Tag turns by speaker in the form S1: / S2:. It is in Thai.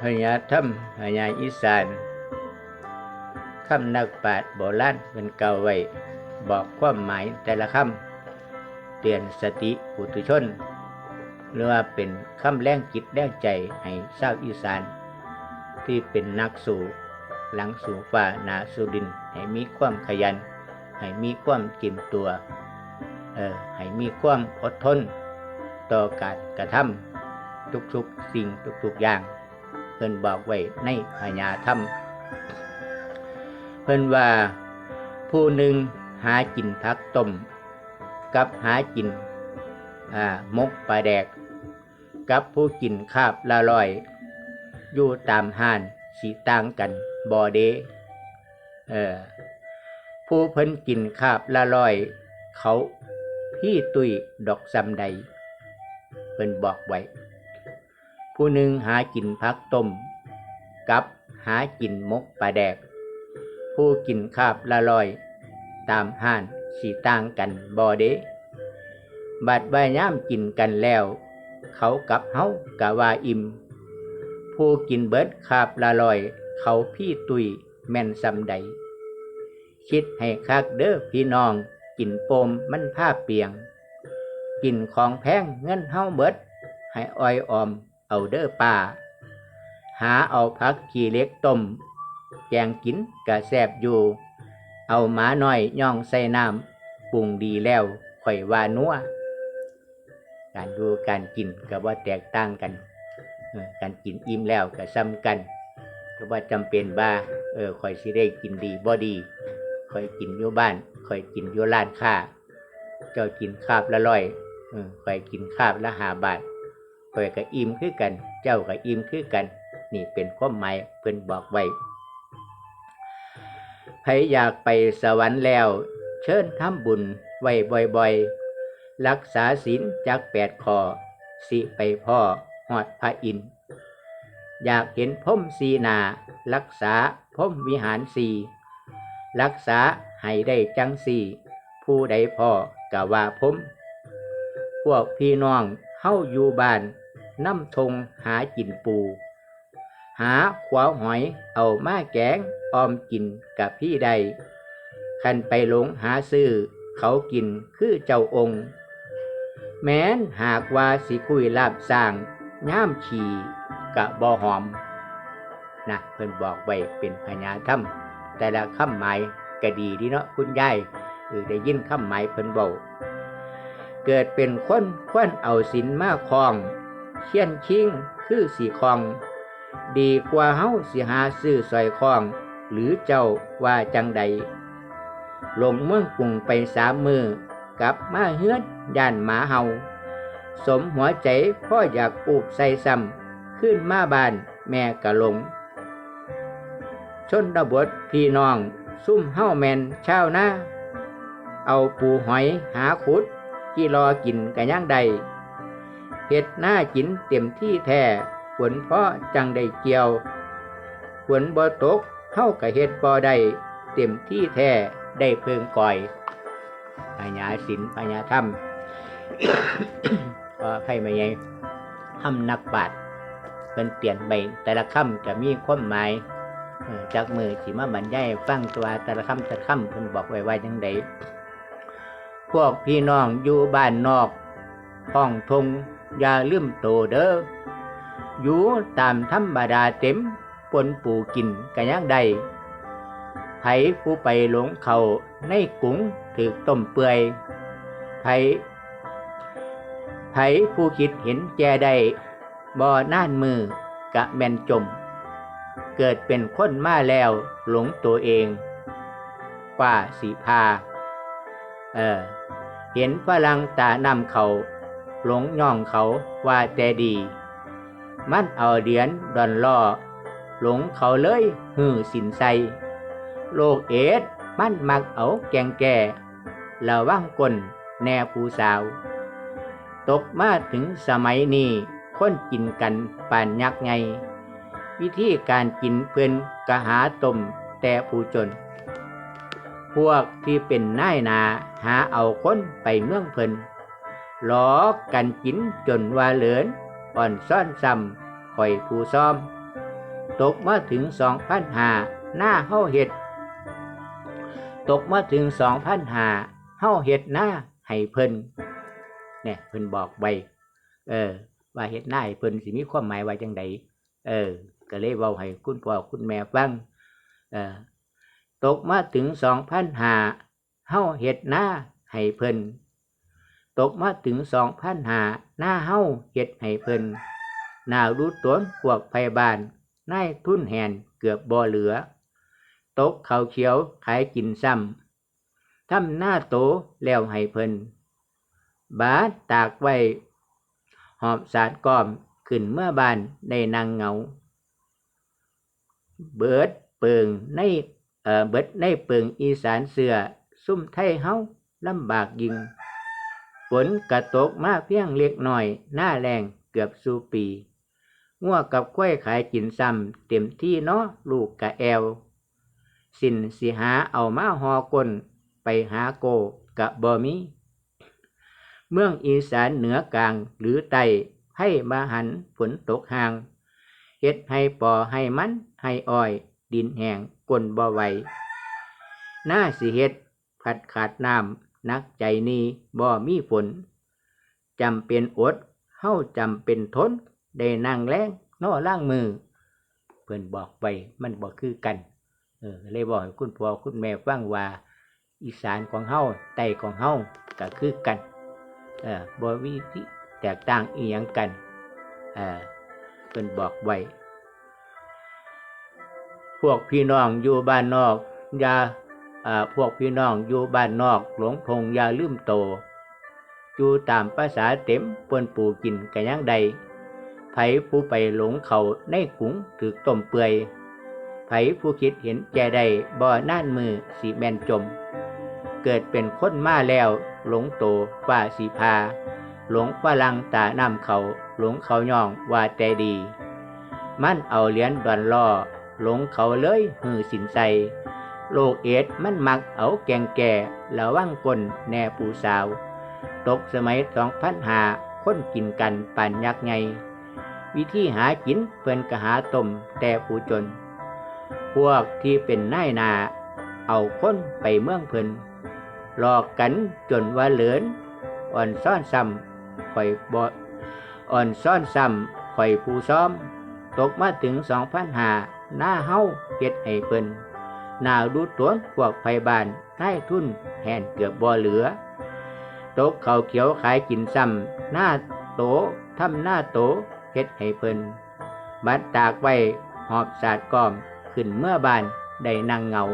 S1: พญาถ้ำพญาอีสานคำนักปราชญ์โบราณเป็นเก่าไว้ บอกความหมายแต่ละคำเตือนสติปุถุชน หรือว่าเป็นคำแรงจิตแรงใจให้ชาวอีสาน ที่เป็นนักสู่หลังสู่ฟ้าหนาสู่ดิน ให้มีความขยัน ให้มีความจิมตัว เออให้มีความอดทน ต่อการกระทำทุกๆสิ่งทุกๆอย่าง เพิ่นบอกไว้ในพญาธรรม เพิ่นว่าผู้หนึ่งหากินผักต้มกับหากินมกปลาแดก กับผู้กินคาบละลอย อยู่ตามห้านสีต่างกันบอเดเออผู้เพิ่นกินคาบละลอย เขาพี่ตุยดอกซำใด เพิ่นบอกไว้ ผู้หนึ่งหากินพักต้ม กับหากินมกปลาแดก ผู้กินคาบละลอย ตามห้านสีต่างกันบอเดบัดใบย่ามกินกันแล้ว เขากับเฮากะว่าอิ่ม ผู้กินเบิดคาบละลอย เขาพี่ตุยแม่นซำใด คิดให้คักเด้อพี่น้องกินโปมมันผ้าเปียง กินของแพงเงินเฮาเบิด ให้อ้อยออม เอาเด้อป่า หาเอาพักขี้เล็กต้ม แกงกินกะแซบอยู่ เอาหมาน้อยย่องใส่น้ำปรุงดีแล้วข่อยว่านัวการดูการกินก็ว่าแตกต่างกันการกินอิ่มแล้วก็ซ้ำกันก็ว่าจำเป็นว่าเออข่อยสิได้กินดีบ่ดีข่อยกินอยู่บ้านข่อยกินอยู่ร้านค้า เจ้ากินคาบละร้อยเออข่อยกินคาบละหาบาท ข่อยก็อิ่มคือกัน เจ้าก็อิ่มคือกัน นี่เป็นความหมายเพิ่นบอกไว้ใครอยากไปสวรรค์แล้ว เชิญทำบุญไว้บ่อยๆ รักษาศีลจากแปดข้อสิไปพ่อหอดพระอินทร์อยากเห็นพมสีนา รักษาพมวิหารสีรักษาให้ได้จังสีผู้ใดพ่อกะว่าพมพวกพี่น้อง เฮาอยู่บ้านน้ำทงหากินปู หาขวาหอยเอามาแกงออมกินกับพี่ใด คันไปหลงหาซื้อ เขากินคือเจ้าองค์ แม้นหากว่าสิคุยลาบสร้างย่ามขี่กะบ่หอมนะเพิ่นบอกไว้เป็นพญาธรรม แต่ละคำหมายก็ดีดีเนาะคุณยายเออได้ยินคำหมายเพิ่นเบา เกิดเป็นคนควรเอาศีลมาคองเชียนชิงคือสีคอง ดีกว่าเฮาสิหาซื้อสอยคลอง หรือเจ้าว่าจังใดลงเมืองกรุงไปสามมือกลับมาเฮือนย่านหมาเฮาสมหัวใจพ่ออยากอูบใส่ซ้ำขึ้นมาบานแม่กะหลง ชนดบทพี่น้อง ซุ่มเฮ้าแมนชาวนาเอาปูหอยหาขุด ที่รอกินกันย่างใดเห็ดหน้ากินเต็มที่แท้ฝนเพราะจังได้เกี่ยวฝนบ่ตกเฮ้ากะเฮ็ดบ่ได้เต็มที่แท้ได้เพิงก่อยพญาศิลพญาธรรมก็ใครมาไงทำนักบาทเป็นเปลี่ยนใบแต่ละคำก็มีความหมายจากมือสิมาบรรยายฟังตัวแต่ละคำแต่ละคำเพิ่นบอกไว้ว่าจังได พวกพี่น้องอยู่บ้านนอกห้องทงอย่าลืมโตเด้ออยู่ตามธรรมดาเต็มปนปูกินกันยังใดไผผู้ไปหลงเขาในกุงถือต้มเปื่อยไผไผผู้คิดเห็นแจได้บ่น่านมือกะแมนจม เกิดเป็นคนมาแล้วหลงตัวเอง กว่าสีพา เออ เห็นฝรั่งตานำเขา หลงย่องเขาว่าแต่ดี มันเอาเดียนดอนล่อ หลงเขาเลยหือสินใสโลกเอดมันมักเอาแกงแก่ระว่างกลแน่ผู้สาว ตกมาถึงสมัยนี้คนกินกันป่านยักษ์ไง วิธีการกินเพื่อนกะหาต้มแต่ผู้จน พวกที่เป็นนายนาหาเอาคนไปเมืองเพิ่นหลอกกันกินจนว่าเหลือนอ่อนซ่อนซ้ำคอยผู้ซ้อม ตกมาถึงสองพันหาหน้าเฮาเห็ด ตกมาถึงสองพันหาเฮาเห็ดหน้าให้เพิ่นเนี่ยเพิ่นบอกไว้เออ ว่าเฮ็ดหน้าให้เพิ่นสิมีความหมายว่าจังใดเออ ก็เลยเว้าให้คุณพ่อคุณแม่ฟังเออ ตกมาถึงสองพันหาเฮาเฮ็ดหน้าให้เพิ่นตกมาถึงสองพันหาหน้าเฮาเฮ็ดให้เพิ่นหนาวดูตนพวกพยบาลนายทุนแหนเกือบบ่เหลือ ตกเขาเขียวขายกินซ้ำทำหน้าโตแล้วให้เพิ่นบาดตากไว้ หอบสาดก้อมขึ้นเมื่อบานได้นางเงา เบิดเปิงใน เบิดในเปิงอีสานเสือซุ่มไทยเฮาลำบากยิงฝนกระตกมาเพียงเล็กหน้อย หน้าแรงเกือบสู่ปีงัวกับกล้วยขายกินซ้ำเต็มที่เนาะลูกกะแอว สินสิหาเอามาหอกลไปหาโกกะบ่มีเมืองอีสานเหนือกลางหรือใต้ให้มาหันฝนตกห่างเฮ็ดให้ปอให้มันให้อ้อย ดินแห้ง กลนบ่ไหวหน้าสิเฮ็ดผัดขาดน้ำนักใจนี้บ่มีฝนจำเป็นอดเฮาจำเป็นทน ได้นั่งแรงนอล่างมือ เพิ่นบอกไปมันบ่คือกัน เออเลยบอกให้คุณพ่อคุณแม่ฟังว่า อีสานของเฮาใต้ของเฮาก็คือกัน เออบ่มีที่แตกต่างอีหยังกัน เออเพิ่นบอกไว้ พวกพี่น้องอยู่บ้านนอกอย่าพวกพี่น้องอยู่บ้านนอก หลงทงอย่าลืมโตอยู่ตามภาษาเต็มเปิ้นปูกินกันยังใดไผผู้ไปหลงเขาในกุงถือต้มเปื่อยไผผู้คิดเห็นแก่ใดบ่น่านมือสีแมนจม เกิดเป็นคนมาแล้ว หลงโตฝ่าสีพา หลงฝรั่งตาน้ำเขา หลงเขาย่องว่าแต่ดี มันเอาเหรียญดอนล่อ หลงเขาเลยหือสินใสโลกเอดมันมักเอาแกงแก่ระวังกลแน่ผู้สาว ตกสมัยสองพันหาค้นกินกันปันยักไง วิธีหากินเพิ่นกะหาต้มแต่ผู้จน พวกที่เป็นนายนา เอาคนไปเมืองเพิ่นหลอกกันจนว่าเหลือนอ่อนซ่อนซ้ำข่อยบ่อ่อนซ่อนซ้ำข่อยผู้ซ้อม ตกมาถึงสองพันหา หน้าเฮาเฮ็ดให้เพิ่นหนาวดูตัวพวกไฟบานได้ทุนแหนเกือบบ่เหลือ ตกเขาเขียวขายกินซ้ำหน้าโตทำหน้าโตเฮ็ดให้เพิ่นบัดตากไว้หอบสาดก้อมขึ้นเมื่อบานได้นั่งเหงา